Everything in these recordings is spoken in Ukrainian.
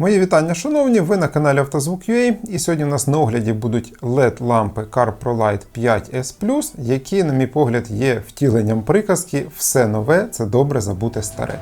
Мої вітання, шановні! Ви на каналі Автозвук.ua і сьогодні у нас на огляді будуть LED-лампи CarProLight 5S, які, на мій погляд, є втіленням приказки все нове це добре забути старе.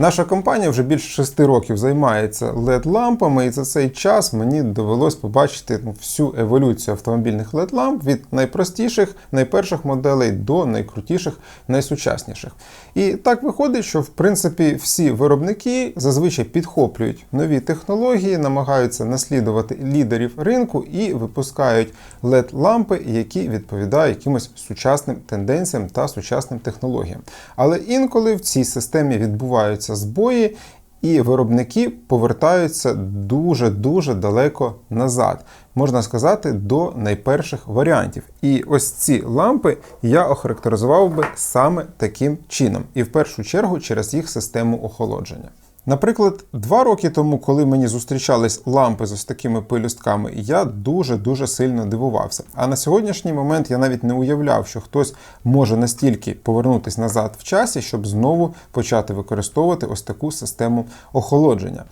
Наша компанія вже більше 6 років займається LED-лампами, і за цей час мені довелось побачити ну, всю еволюцію автомобільних LED-ламп від найпростіших, найперших моделей до найкрутіших, найсучасніших. І так виходить, що в принципі всі виробники зазвичай підхоплюють нові технології, намагаються наслідувати лідерів ринку і випускають LED-лампи, які відповідають якимось сучасним тенденціям та сучасним технологіям. Але інколи в цій системі відбуваються збої, і виробники повертаються дуже-дуже далеко назад, можна сказати, до найперших варіантів. І ось ці лампи я охарактеризував би саме таким чином, і в першу чергу через їх систему охолодження. Наприклад, два роки тому, коли мені зустрічались лампи з ось такими пелюстками, я дуже-дуже сильно дивувався. А на сьогоднішній момент я навіть не уявляв, що хтось може настільки повернутися назад в часі, щоб знову почати використовувати ось таку систему охолодження.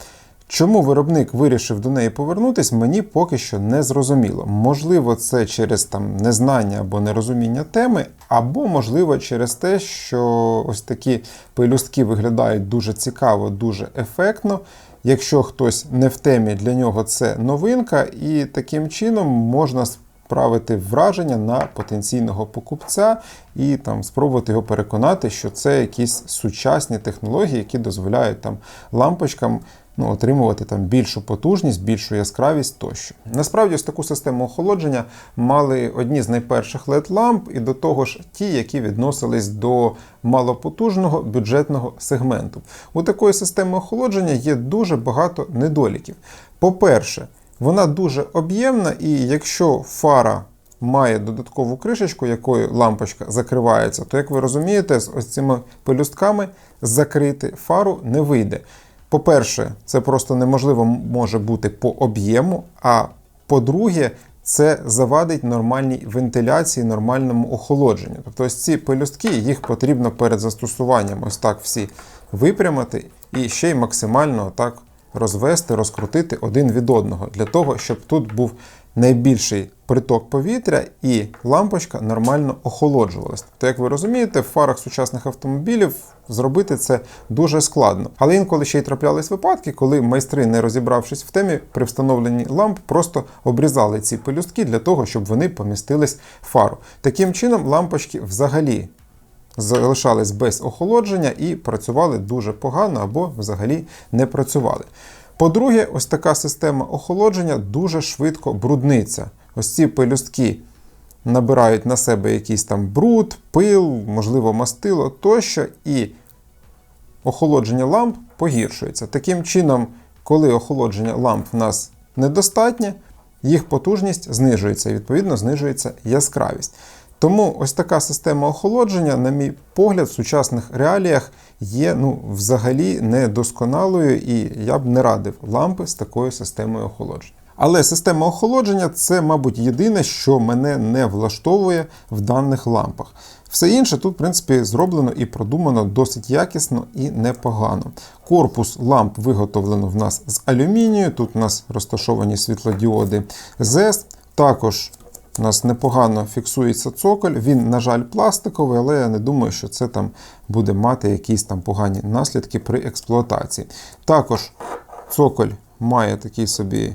Чому виробник вирішив до неї повернутись, мені поки що не зрозуміло. Можливо, це через там незнання або нерозуміння теми, або можливо через те, що ось такі пелюстки виглядають дуже цікаво, дуже ефектно. Якщо хтось не в темі, для нього це новинка, і таким чином можна справити враження на потенційного покупця і там спробувати його переконати, що це якісь сучасні технології, які дозволяють там лампочкам ну, отримувати там більшу потужність, більшу яскравість тощо. Насправді, ось таку систему охолодження мали одні з найперших led ламп і до того ж ті, які відносились до малопотужного бюджетного сегменту. У такої системи охолодження є дуже багато недоліків. По-перше, вона дуже об'ємна, і якщо фара має додаткову кришечку, якою лампочка закривається, то, як ви розумієте, з ось цими пелюстками закрити фару не вийде. По-перше, це просто неможливо може бути по об'єму. А по-друге, це завадить нормальній вентиляції, нормальному охолодженню. Тобто ось ці пелюстки, їх потрібно перед застосуванням ось так всі випрямити і ще й максимально так розвести, розкрутити один від одного, для того, щоб тут був найбільший приток повітря і лампочка нормально охолоджувалась. Тобто, як ви розумієте, в фарах сучасних автомобілів зробити це дуже складно. Але інколи ще й траплялись випадки, коли майстри, не розібравшись в темі, при встановленні ламп просто обрізали ці пелюстки для того, щоб вони помістились в фару. Таким чином, лампочки взагалі. Залишались без охолодження і працювали дуже погано або взагалі не працювали. По-друге, ось така система охолодження дуже швидко брудниться. Ось ці пелюстки набирають на себе якийсь там бруд, пил, можливо, мастило тощо, і охолодження ламп погіршується. Таким чином, коли охолодження ламп в нас недостатнє, їх потужність знижується і відповідно знижується яскравість. Тому ось така система охолодження, на мій погляд, в сучасних реаліях є ну, взагалі недосконалою, і я б не радив лампи з такою системою охолодження. Але система охолодження це, мабуть, єдине, що мене не влаштовує в даних лампах. Все інше тут, в принципі, зроблено і продумано досить якісно і непогано. Корпус ламп виготовлено в нас з алюмінію. Тут у нас розташовані світлодіоди ZES. Також у нас непогано фіксується цоколь. Він, на жаль, пластиковий, але я не думаю, що це там буде мати якісь там погані наслідки при експлуатації. Також цоколь має такий собі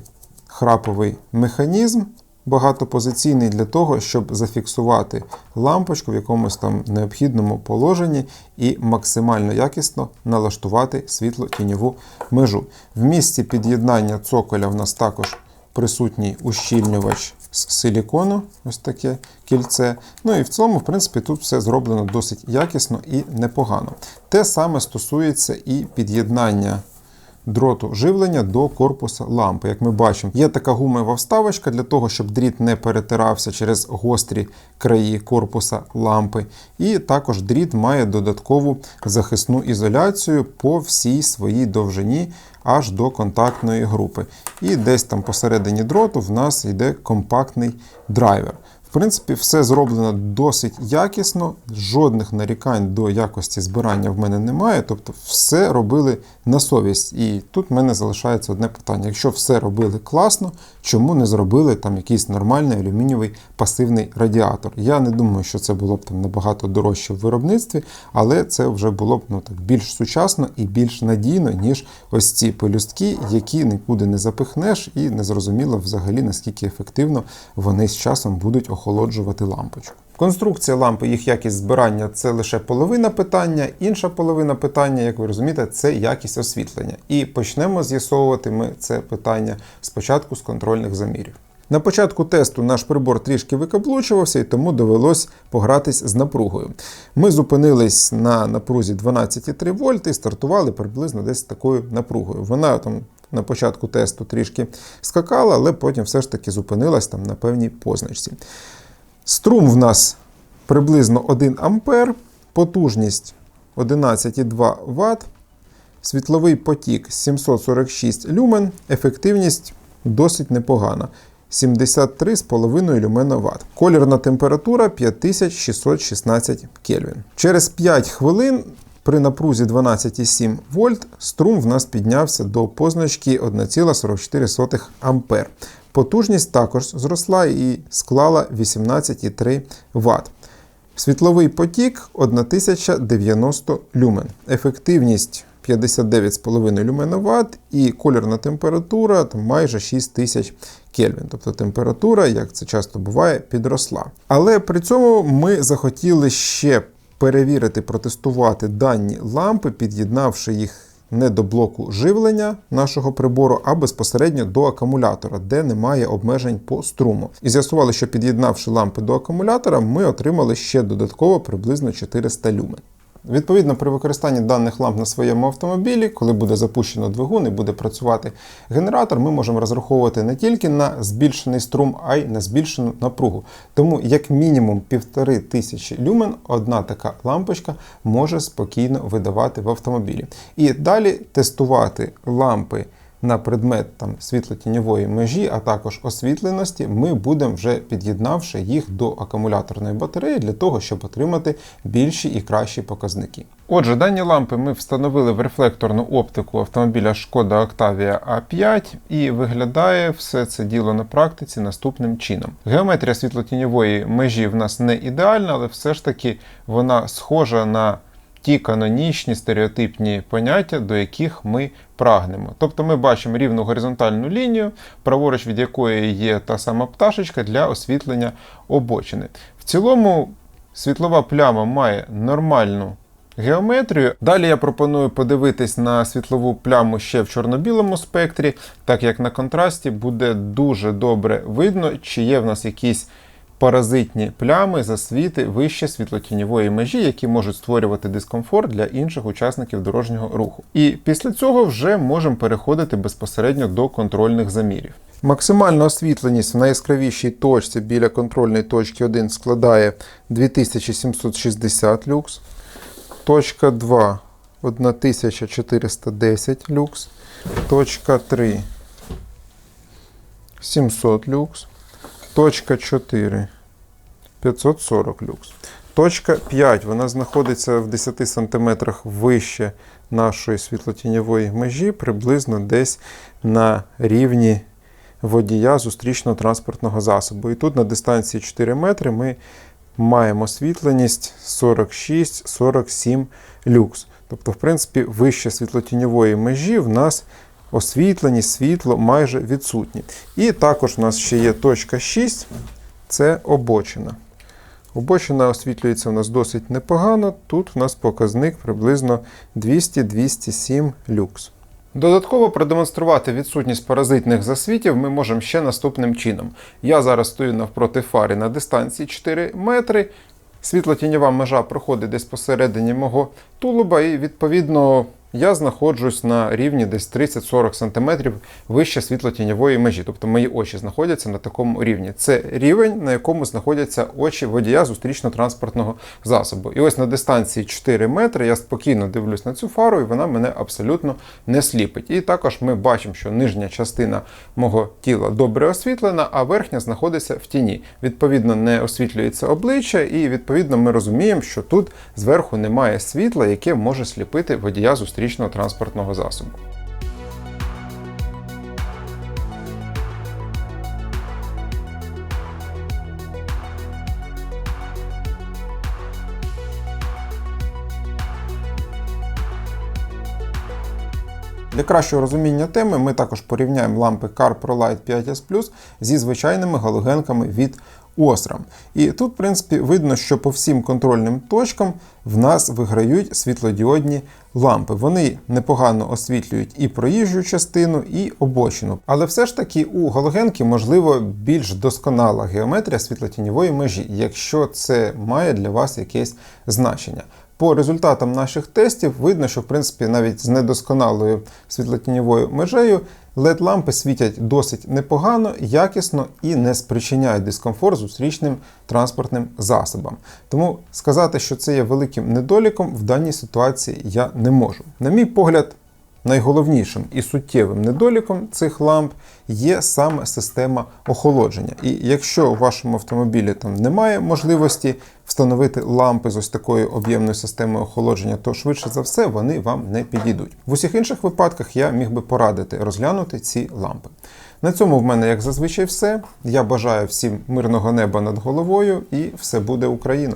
храповий механізм. Багатопозиційний для того, щоб зафіксувати лампочку в якомусь там необхідному положенні і максимально якісно налаштувати світло-тіньову межу. В місці під'єднання цоколя в нас також присутній ущільнювач з силікону, ось таке кільце. Ну і в цілому, в принципі, тут все зроблено досить якісно і непогано. Те саме стосується і під'єднання дроту живлення до корпуса лампи. Як ми бачимо, є така гумова вставочка для того, щоб дріт не перетирався через гострі краї корпуса лампи. І також дріт має додаткову захисну ізоляцію по всій своїй довжині аж до контактної групи. І десь там посередині дроту в нас йде компактний драйвер. В принципі, все зроблено досить якісно, жодних нарікань до якості збирання в мене немає. Тобто, все робили на совість. І тут в мене залишається одне питання: якщо все робили класно, чому не зробили там якийсь нормальний алюмінієвий пасивний радіатор? Я не думаю, що це було б там набагато дорожче в виробництві, але це вже було б ну, так, більш сучасно і більш надійно, ніж ось ці пелюстки, які нікуди не запихнеш, і не зрозуміло взагалі наскільки ефективно вони з часом будуть охолоджувати лампочку. Конструкція лампи, їх якість збирання це лише половина питання. Інша половина питання, як ви розумієте, це якість освітлення. І почнемо з'ясовувати ми це питання спочатку з контрольних замірів. На початку тесту наш прибор трішки викаблучувався, і тому довелось погратись з напругою. Ми зупинились на напрузі 12,3 вольт і стартували приблизно десь такою напругою. Вона там на початку тесту трішки скакала, але потім все ж таки зупинилась там на певній позначці. Струм в нас приблизно 1 ампер, потужність 11,2 Вт, світловий потік 746 люмен, ефективність досить непогана. 73,5 люмена Вт. Колірна температура 5616 Кельвін. Через 5 хвилин при напрузі 12,7 вольт струм в нас піднявся до позначки 1,44 ампер. Потужність також зросла і склала 18,3 Вт. Світловий потік 1090 люмен. Ефективність 59,5 люмена Вт і колірна температура там, майже 6000 Кельвін. Тобто температура, як це часто буває, підросла. Але при цьому ми захотіли ще перевірити, протестувати дані лампи, під'єднавши їх не до блоку живлення нашого прибору, а безпосередньо до акумулятора, де немає обмежень по струму. І з'ясували, що під'єднавши лампи до акумулятора, ми отримали ще додатково приблизно 400 люмен. Відповідно, при використанні даних ламп на своєму автомобілі, коли буде запущено двигун і буде працювати генератор, ми можемо розраховувати не тільки на збільшений струм, а й на збільшену напругу. Тому, як мінімум, півтори тисячі люмен одна така лампочка може спокійно видавати в автомобілі. І далі тестувати лампи. На предмет там світло-тіньової межі, а також освітленості, ми будемо вже під'єднавши їх до акумуляторної батареї для того, щоб отримати більші і кращі показники. Отже, дані лампи ми встановили в рефлекторну оптику автомобіля Шкода Octavia A5 і виглядає все це діло на практиці наступним чином. Геометрія світло-тіньової межі в нас не ідеальна, але все ж таки вона схожа на ті канонічні стереотипні поняття, до яких ми прагнемо. Тобто ми бачимо рівну горизонтальну лінію, праворуч від якої є та сама пташечка для освітлення обочини. В цілому світлова пляма має нормальну. Геометрію. Далі я пропоную подивитись на світлову пляму ще в чорно-білому спектрі, так як на контрасті буде дуже добре видно, чи є в нас якісь паразитні плями, засвіти вище світлотіньової межі, які можуть створювати дискомфорт для інших учасників дорожнього руху. І після цього вже можемо переходити безпосередньо до контрольних замірів. Максимальна освітленість в найяскравішій точці біля контрольної точки 1 складає 2760 люкс. Точка 2 1410 люкс. Точка 3 700 люкс. Точка 4 540 люкс. Точка 5 вона знаходиться в 10 см вище нашої світлотіньової межі, приблизно десь на рівні водія зустрічного транспортного засобу. І тут на дистанції 4 метри ми маємо освітленість 46-47 люкс. Тобто, в принципі, вище світлотіньової межі в нас освітленість, світло майже відсутні. І також у нас ще є точка 6, це обочина. Обочина освітлюється у нас досить непогано. Тут у нас показник приблизно 200-207 люкс. Додатково продемонструвати відсутність паразитних засвітів ми можемо ще наступним чином. Я зараз стою навпроти фари на дистанції 4 метри. Світло-тіньова межа проходить десь посередині мого тулуба, і відповідно я знаходжусь на рівні десь 30-40 см вище світлотіньової межі, тобто мої очі знаходяться на такому рівні. Це рівень, на якому знаходяться очі водія зустрічно-транспортного засобу. І ось на дистанції 4 метри я спокійно дивлюсь на цю фару, і вона мене абсолютно не сліпить. І також ми бачимо, що нижня частина мого тіла добре освітлена, а верхня знаходиться в тіні. Відповідно, не освітлюється обличчя, і відповідно ми розуміємо, що тут зверху немає світла, яке може сліпити водія зустрічного транспортного засобу. Для кращого розуміння теми ми також порівняємо лампи Car ProLight 5S Plus зі звичайними галогенками від Osram. І тут, в принципі, видно, що по всім контрольним точкам в нас виграють світлодіодні лампи. Вони непогано освітлюють і проїжджу частину, і обочину. Але все ж таки у галогенки можливо більш досконала геометрія світлотіньової межі, якщо це має для вас якесь значення. По результатам наших тестів видно, що в принципі навіть з недосконалою світлотіньовою межею LED-лампи світять досить непогано, якісно і не спричиняють дискомфорт зустрічним транспортним засобам. Тому сказати, що це є великим недоліком, в даній ситуації я не можу. На мій погляд, найголовнішим і суттєвим недоліком цих ламп є саме система охолодження. І якщо у вашому автомобілі там немає можливості встановити лампи з ось такою об'ємною системою охолодження, то швидше за все вони вам не підійдуть. В усіх інших випадках я міг би порадити розглянути ці лампи. На цьому в мене, як зазвичай, все. Я бажаю всім мирного неба над головою і все буде Україна!